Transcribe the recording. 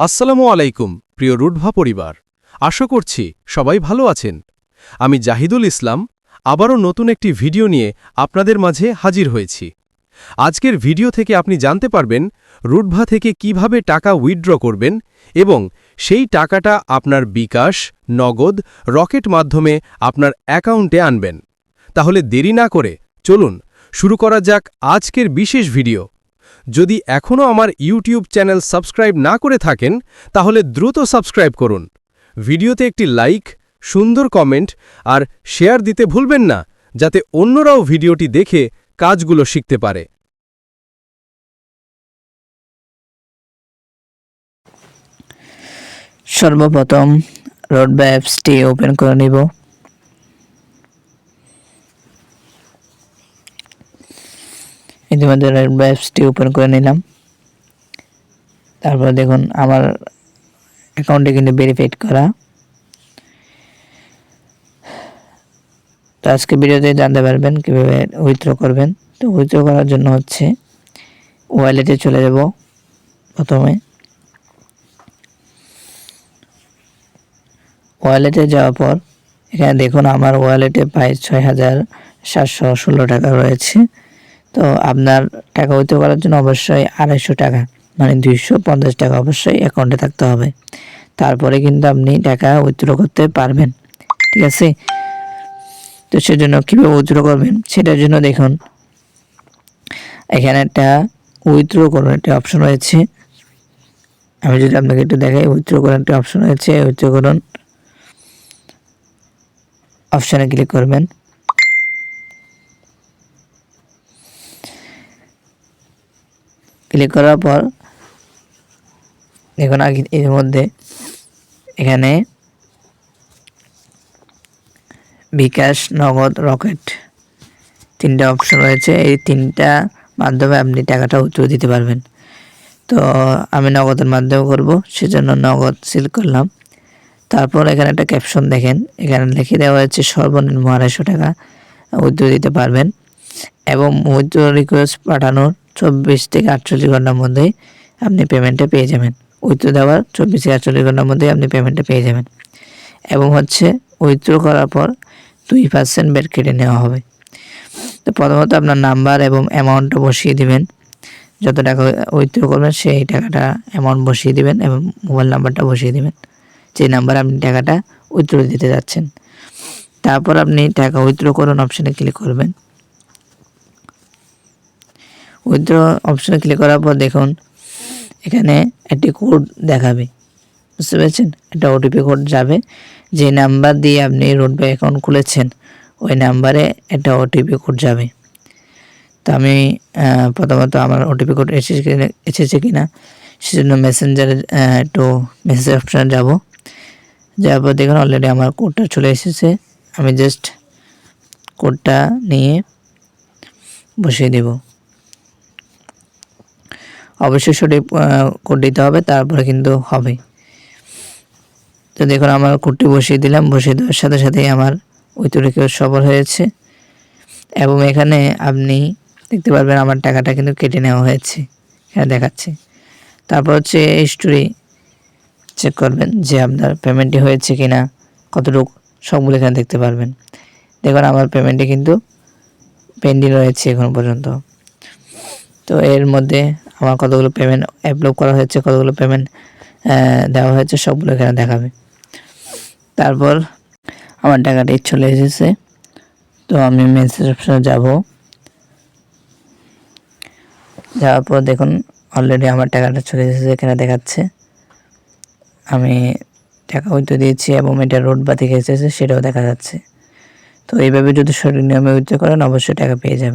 আসসালামু আলাইকুম, প্রিয় রুডভা পরিবার। আশা করছি সবাই ভালো আছেন। আমি জাহিদুল ইসলাম, আবারও নতুন একটি ভিডিও নিয়ে আপনাদের মাঝে হাজির হয়েছি। আজকের ভিডিও থেকে আপনি জানতে পারবেন রুডভা থেকে কীভাবে টাকা উইথড্র করবেন এবং সেই টাকাটা আপনার বিকাশ, নগদ, রকেট মাধ্যমে আপনার অ্যাকাউন্টে আনবেন। তাহলে দেরি না করে চলুন, শুরু করা যাক আজকের বিশেষ ভিডিও। যদি এখনও আমার ইউটিউব চ্যানেল সাবস্ক্রাইব না করে থাকেন, তাহলে দ্রুত সাবস্ক্রাইব করুন। ভিডিওতে একটি লাইক, সুন্দর কমেন্ট আর শেয়ার দিতে ভুলবেন না, যাতে অন্যরাও ভিডিওটি দেখে কাজগুলো শিখতে পারে। সর্বপ্রথম রোড অ্যাপসটি ওপেন করে নিব। ইতিমধ্যে অ্যাপসটি ওপেন করে নিলাম। তারপর দেখুন আমার অ্যাকাউন্টে কিন্তু ভেরিফাইড করা। তো আজকে ভিডিওতে জানতে পারবেন কীভাবে উইথড্র করবেন। তো উইথড্র করার জন্য হচ্ছে ওয়ালেটে চলে যাব প্রথমে। ওয়ালেটে যাওয়ার পর এখানে দেখুন আমার ওয়ালেটে প্রায় ছয় হাজার সাতশো ষোলো টাকা রয়েছে। তো আপনার টাকা উইথড্র করার জন্য অবশ্যই আড়াইশো টাকা মানে দুইশো পঞ্চাশ টাকা অবশ্যই অ্যাকাউন্টে থাকতে হবে। তারপরে কিন্তু আপনি টাকা উইথড্র করতে পারবেন, ঠিক আছে? তো সেজন্য কীভাবে উইথড্র করবেন সেটার জন্য দেখুন। এখানে একটা উইথড্র করুন একটা অপশন রয়েছে। আমি যদি আপনাকে একটু দেখাই, উইথড্র করার একটা অপশন রয়েছে, উইথড্র করুন। অপশানে ক্লিক করবেন। ক্লিক করার পর, দেখুন এর মধ্যে এখানে বিকাশ, নগদ, রকেট তিনটা অপশন রয়েছে। এই তিনটা মাধ্যমে আপনি টাকাটা উত্তর দিতে পারবেন। তো আমি নগদের মাধ্যমে করব, সেজন্য নগদ সিল করলাম। তারপর এখানে একটা ক্যাপশন দেখেন। এখানে লিখে দেওয়া হয়েছে, সর্বনিম্ন আড়াইশো টাকা উত্তর দিতে পারবেন এবং উইথড্র রিকোয়েস্ট পাঠানোর চব্বিশ থেকে আটচল্লিশ ঘণ্টার মধ্যেই আপনি পেমেন্টটা পেয়ে যাবেন। উইথড্র দেওয়ার চব্বিশ থেকে আটচল্লিশ ঘণ্টার মধ্যেই আপনি পেমেন্টটা পেয়ে যাবেন। এবং হচ্ছে উইথড্র করার পর দুই পার্সেন্ট বেড কেটে নেওয়া হবে। তো প্রথমত আপনার নাম্বার এবং অ্যামাউন্টটা বসিয়ে দিবেন। যত টাকা উইথড্র করবেন সেই টাকাটা অ্যামাউন্ট বসিয়ে দিবেন এবং মোবাইল নাম্বারটা বসিয়ে দিবেন। যে নাম্বার আপনি টাকাটা উইথড্র দিতে যাচ্ছেন। তারপর আপনি টাকা উইথড্র করুন অপশানে ক্লিক করবেন। উইথড্র অপশানে ক্লিক করার পর দেখুন, এখানে একটি কোড দেখাবে। বুঝতে পেরেছেন? একটা ওটিপি কোড যাবে। যে নাম্বার দিয়ে আপনি রোডবে অ্যাকাউন্ট খুলেছেন, ওই নাম্বারে একটা ওটিপি কোড যাবে। তো আমি প্রথমত আমার ওটিপি কোড এসেছে এসেছে কিনা, সেজন্য মেসেঞ্জারে একটু মেসেজ অপশানে যাব। যাওয়ার পর দেখুন অলরেডি আমার কোডটা চলে এসেছে। আমি জাস্ট কোডটা নিয়ে বসিয়ে দেব। অবশ্যই সঠিক কোড দিতে হবে, তারপরে কিন্তু হবে। তো দেখুন, আমার কোডটি বসিয়ে দিলাম, বসিয়ে দেওয়ার সাথে সাথেই আমার ওই তরিকেও সফল হয়েছে। এবং এখানে আপনি দেখতে পারবেন আমার টাকাটা কিন্তু কেটে নেওয়া হয়েছে। এখানে দেখাচ্ছে। তারপর হচ্ছে স্টোরি চেক করবেন যে আপনার পেমেন্টটি হয়েছে কি না কতটুকু সবগুলো এখানে দেখতে পারবেন। দেখুন, আমার পেমেন্টটি কিন্তু পেন্ডিং রয়েছে এখন পর্যন্ত। তো এর মধ্যে আমার কতগুলো পেমেন্ট অ্যাপ্লোড করা হয়েছে, কতগুলো পেমেন্ট দেওয়া হয়েছে, সবগুলো এখানে দেখাবে। তারপর আমার টাকাটি চলে এসেছে। তো আমি মেসেজ অপশনে যাব। যাওয়ার পর দেখুন অলরেডি আমার টাকাটা চলে এসেছে, এখানে দেখাচ্ছে। আমি টাকা উইথড্র দিয়েছি এবং এটা রোড বাতি এসেছে, সেটাও দেখা যাচ্ছে। তো এইভাবে যদি সঠিক নিয়মে উইথড্র করেন, অবশ্যই টাকা পেয়ে যাবেন।